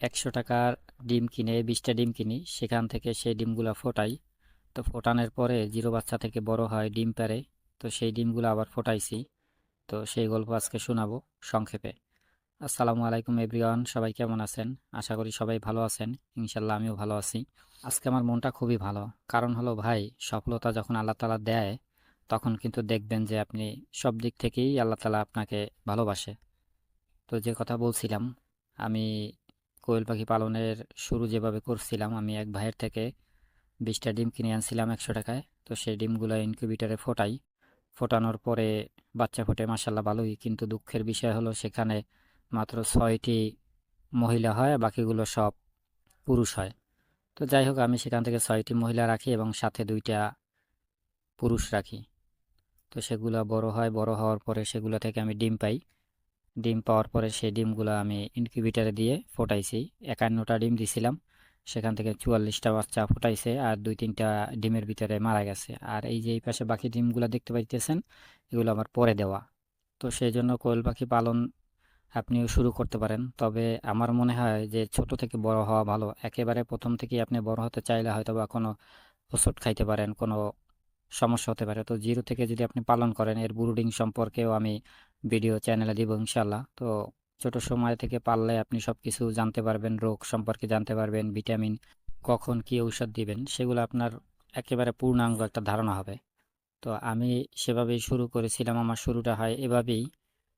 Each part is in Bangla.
একশো টাকার ডিম কিনে, বিশটা ডিম কিনি, সেখান থেকে সেই ডিমগুলো ফোটাই। তো ফোটানোর পরে জিরো বাচ্চা থেকে বড় হয় ডিম পারে তো সেই ডিমগুলো আবার ফোটাইছি। তো সেই গল্প আজকে শোনাবো সংক্ষেপে। আসসালামু আলাইকুম এভরিওয়ান, সবাই কেমন আছেন? আশা করি সবাই ভালো আছেন। ইনশাল্লাহ আমিও ভালো আছি। আজকে আমার মনটা খুবই ভালো। কারণ হলো, ভাই, সফলতা যখন আল্লাহ তালা দেয়, তখন কিন্তু দেখবেন যে আপনি সব দিক থেকেই আল্লাহ তালা আপনাকে ভালোবাসে। তো যে কথা বলছিলাম, আমি কোয়েল পাখি পালনের শুরু যেভাবে করছিলাম, আমি এক ভাইয়ের থেকে বিশটা ডিম কিনে আনছিলাম একশো টাকায়। তো সেই ডিমগুলো ইনকিউবেটারে ফোটাই। ফোটানোর পরে বাচ্চা ফোটে মাসাল্লাহ ভালোই। কিন্তু দুঃখের বিষয় হলো সেখানে মাত্র ছয়টি মহিলা হয়, বাকিগুলো সব পুরুষ হয়। তো যাই হোক, আমি সেখান থেকে ছয়টি মহিলা রাখি এবং সাথে দুইটা পুরুষ রাখি। তো সেগুলো বড় হয়, বড় হওয়ার পরে সেগুলো থেকে আমি ডিম পাই। ডিম পাওয়ার পরে সেই ডিমগুলো আমি ইনকিউবেটারে দিয়ে ফোটাইছি। একান্নটা ডিম দিছিলাম, সেখান থেকে চুয়াল্লিশটা বাচ্চা ফুটাইছে আর দুই তিনটা ডিমের ভিতরে মারা গেছে। আর এই যে এই পাশে বাকি ডিমগুলো দেখতে পাইতেছেন, এগুলো আমার পরে দেওয়া। তো সেই জন্য কোয়েল পাখি পালন আপনিও শুরু করতে পারেন। তবে আমার মনে হয় যে ছোট থেকে বড় হওয়া ভালো। একেবারে প্রথম থেকেই আপনি বড় হতে চাইলে হয়তো বা কোনো ওষুধ খাইতে পারেন, কোনো সমস্যা হতে পারে। তো জিরো থেকে যদি আপনি পালন করেন, এর ব্রুডিং সম্পর্কেও আমি ভিডিও চ্যানেলে দিব ইনশাল্লাহ তো ছোট সময় থেকে পারলে আপনি সব কিছু জানতে পারবেন, রোগ সম্পর্কে জানতে পারবেন ভিটামিন কখন কি ঔষধ দিবেন, সেগুলো আপনার একেবারে পূর্ণাঙ্গ একটা ধারণা হবে। তো আমি সেভাবেই শুরু করেছিলাম, আমার শুরুটা হয় এভাবেই।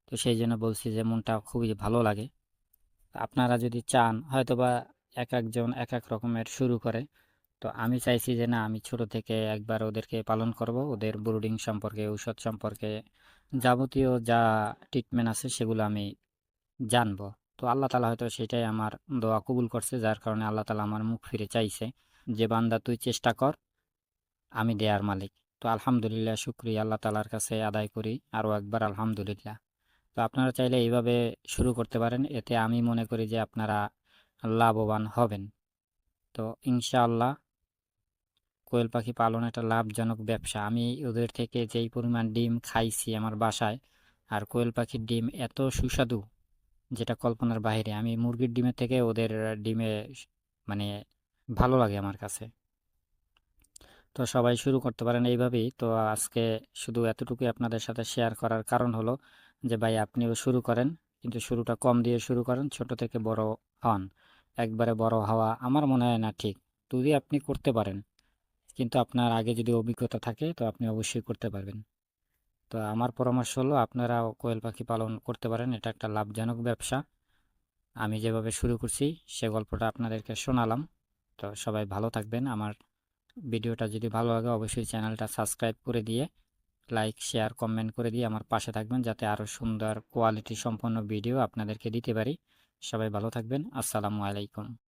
তো সেই জন্য বলছি যে মনটা খুবই ভালো লাগে। আপনারা যদি চান, হয়তোবা এক একজন এক এক রকমের শুরু করে। তো আমি চাইছি যে, না, আমি ছোট থেকে একবার ওদেরকে পালন করব। ওদের ব্রুডিং সম্পর্কে, ঔষধ সম্পর্কে যাবতীয় যা ট্রিটমেন্ট আছে সেগুলো আমি জানব। তো আল্লাহ তালা হয়তো সেটাই আমার দোয়া কবুল করছে, যার কারণে আল্লাহ তালা আমার মুখ ফিরে চাইছে যে, বান্দা, তুই চেষ্টা কর, আমি দেয়ার মালিক। তো আলহামদুলিল্লাহ, শুক্রিয়া। আল্লাহ তালার কাছে আদায় করি। আরও একবার আলহামদুলিল্লাহ। তো আপনারা চাইলে এইভাবে শুরু করতে পারেন। এতে আমি মনে করি যে, আপনারা লাভবান হবেন। তো ইনশাআল্লাহ কোয়েল পাখি পালন একটা লাভজনক ব্যবসা। আমি ওদের থেকে যেই পরিমাণ ডিম খাইছি আমার বাসায়, আর কোয়েল পাখির ডিম এত সুস্বাদু যেটা কল্পনার বাইরে। আমি মুরগির ডিমের থেকে ওদের ডিমে মানে ভালো লাগে আমার কাছে। তো সবাই শুরু করতে পারেন এইভাবেই। তো আজকে শুধু এতটুকুই আপনাদের সাথে শেয়ার করার কারণ হলো যে, ভাই আপনিও শুরু করেন, কিন্তু শুরুটা কম দিয়ে শুরু করেন, ছোট থেকে বড় হন। একবারে বড় হওয়া আমার মনে হয় না ঠিক। যদি আপনি করতে পারেন কিন্তু আপনার আগে যদি অভিজ্ঞতা থাকে, তো আপনি অবশ্যই করতে পারবেন। তো আমার পরামর্শ হলো, আপনারাও কোয়েল পাখি পালন করতে পারেন। এটা একটা লাভজনক ব্যবসা। আমি যেভাবে শুরু করছি, সে গল্পটা আপনাদেরকে শোনালাম। তো সবাই ভালো থাকবেন। আমার ভিডিওটা যদি ভালো লাগে, অবশ্যই চ্যানেলটা সাবস্ক্রাইব করে দিয়ে, লাইক, শেয়ার, কমেন্ট করে দিয়ে আমার পাশে থাকবেন, যাতে আরও সুন্দর কোয়ালিটি সম্পন্ন ভিডিও আপনাদেরকে দিতে পারি। সবাই ভালো থাকবেন। আসসালামু আলাইকুম।